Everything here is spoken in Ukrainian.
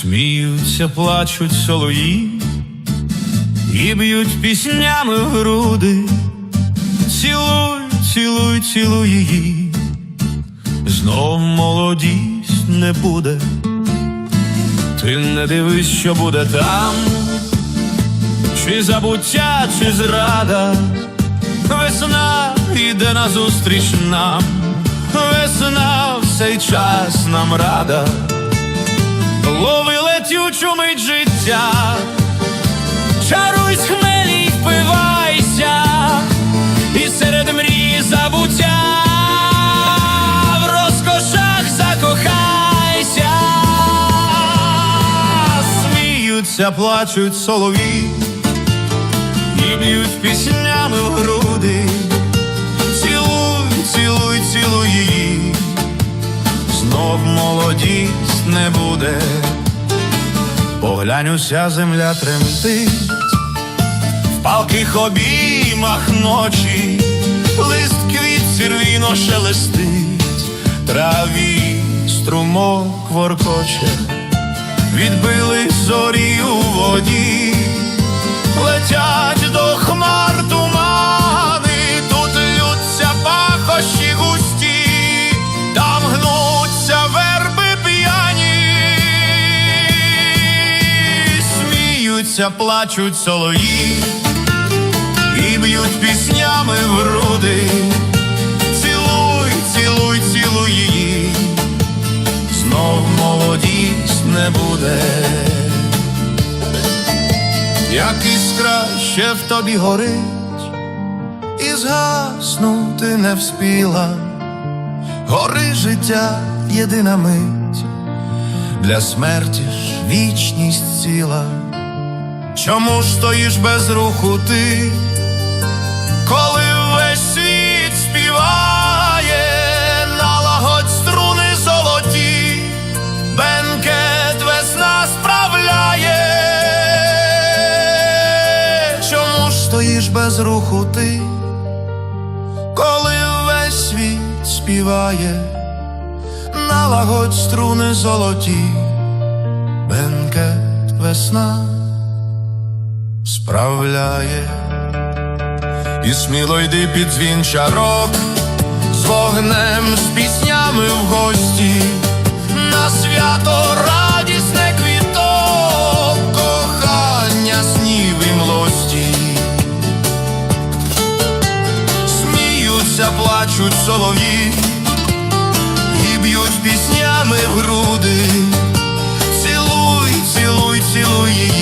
Сміються, плачуть солов'ї і б'ють піснями в груди. Цілуй, цілуй, цілуй її, знов молодість не буде. Ти не дивись, що буде там, чи забуття, чи зрада. Весна йде назустріч нам, весна в цей час нам рада. Лови летючу мить життя, чаруй з хмелі й впивайся, і серед мрії забуття. В розкошах закохайся, сміються, плачуть солові і б'ють піснями в груди. Буде. Поглянь, уся земля тремтить, в палких обіймах ночі, лист квіт сірвіно шелестить, траві струмок воркоче, відбили зорі у воді, летять сміються, плачуть солов'ї і б'ють піснями в груди. Цілуй, цілуй, цілуй її, знов молодість не буде як іскра ще в тобі горить, і згаснути не вспіла, гори життя єдина мить, для смерті ж вічність ціла. Чому ж стоїш без руху ти, коли весь світ співає, налагодь струни золоті, бенкет весна справляє. Чому ж стоїш без руху ти, коли весь світ співає, налагодь струни золоті, бенкет весна справляє, і сміло йди під дзвін чарок, з вогнем, з піснями в гості, на свято радісне квіток, кохання, снів і млості. Сміються, плачуть солов'ї і б'ють піснями в груди. Цілуй, цілуй, цілуй її,